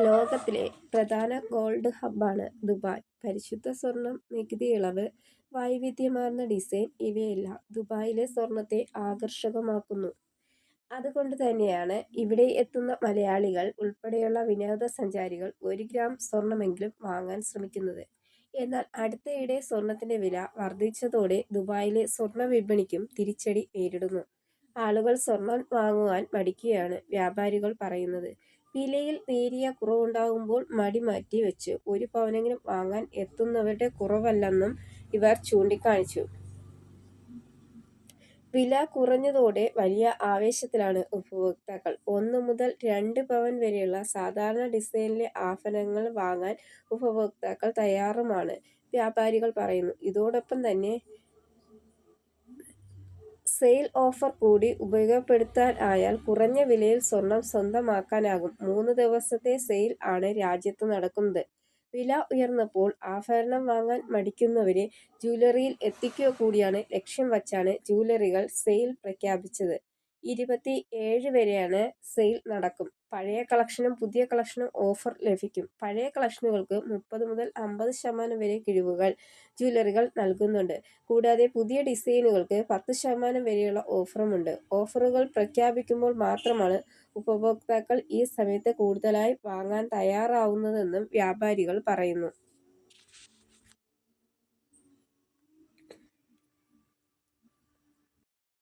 ലോകത്തിലെ പ്രധാന gold ഹബ്ബാണ് Dubai. പരിശുദ്ധ സ്വർണം, നികുതി ഇളവ്, വൈവിധ്യമാർന്ന ഡിസൈൻ ഇവയെല്ലാം ദുബായിലെ സ്വർണത്തെ ആകർഷകമാക്കുന്നു. അതുകൊണ്ട് തന്നെയാണ് ഇവിടെ എത്തുന്ന മലയാളികൾ ഉൾപ്പെടെയുള്ള വിനോദസഞ്ചാരികൾ ഒരു ഗ്രാം സ്വർണമെങ്കിലും വാങ്ങാൻ ശ്രമിക്കുന്നത്. എന്നാൽ അടുത്തയിടെ സ്വർണത്തിന്റെ വില വർദ്ധിച്ചതോടെ ദുബായിലെ സ്വർണ വിപണിക്കും തിരിച്ചടി നേരിടുന്നു. ആളുകൾ സ്വർണം വാങ്ങുവാൻ മടിക്കുകയാണ് വ്യാപാരികൾ പറയുന്നത്. വിലയിൽ നേരിയ കുറവുണ്ടാകുമ്പോൾ മടി മാറ്റി വെച്ചു ഒരു പവനെങ്കിലും വാങ്ങാൻ എത്തുന്നവരുടെ കുറവല്ലെന്നും ഇവർ ചൂണ്ടിക്കാണിച്ചു. വില കുറഞ്ഞതോടെ വലിയ ആവേശത്തിലാണ് ഉപഭോക്താക്കൾ. ഒന്ന് മുതൽ രണ്ട് പവൻ വരെയുള്ള സാധാരണ ഡിസൈനിലെ ആഭരണങ്ങൾ വാങ്ങാൻ ഉപഭോക്താക്കൾ തയ്യാറുമാണ് വ്യാപാരികൾ പറയുന്നു. ഇതോടൊപ്പം തന്നെ സെയിൽ ഓഫർ കൂടി ഉപയോഗപ്പെടുത്താൻ ആയാൽ കുറഞ്ഞ വിലയിൽ സ്വർണം സ്വന്തമാക്കാനാകും. മൂന്ന് ദിവസത്തെ സെയിൽ ആണ് രാജ്യത്ത് നടക്കുന്നത്. വില ഉയർന്നപ്പോൾ ആഭരണം വാങ്ങാൻ മടിക്കുന്നവരെ ജ്വല്ലറിയിൽ എത്തിക്കുക കൂടിയാണ് ലക്ഷ്യം വച്ചാണ് ജ്വല്ലറികൾ സെയിൽ പ്രഖ്യാപിച്ചത്. ഇരുപത്തി ഏഴ് വരെയാണ് സെയിൽ നടക്കും. പഴയ കളക്ഷനും പുതിയ കളക്ഷനും ഓഫർ ലഭിക്കും. പഴയ കളക്ഷനുകൾക്ക് മുപ്പത് മുതൽ അമ്പത് ശതമാനം വരെ കിഴിവുകൾ ജ്വല്ലറികൾ നൽകുന്നുണ്ട്. കൂടാതെ പുതിയ ഡിസൈനുകൾക്ക് പത്ത് ശതമാനം വരെയുള്ള ഓഫറുമുണ്ട്. ഓഫറുകൾ പ്രഖ്യാപിക്കുമ്പോൾ മാത്രമാണ് ഉപഭോക്താക്കൾ ഈ സമയത്ത് കൂടുതലായി വാങ്ങാൻ തയ്യാറാവുന്നതെന്നും വ്യാപാരികൾ പറയുന്നു.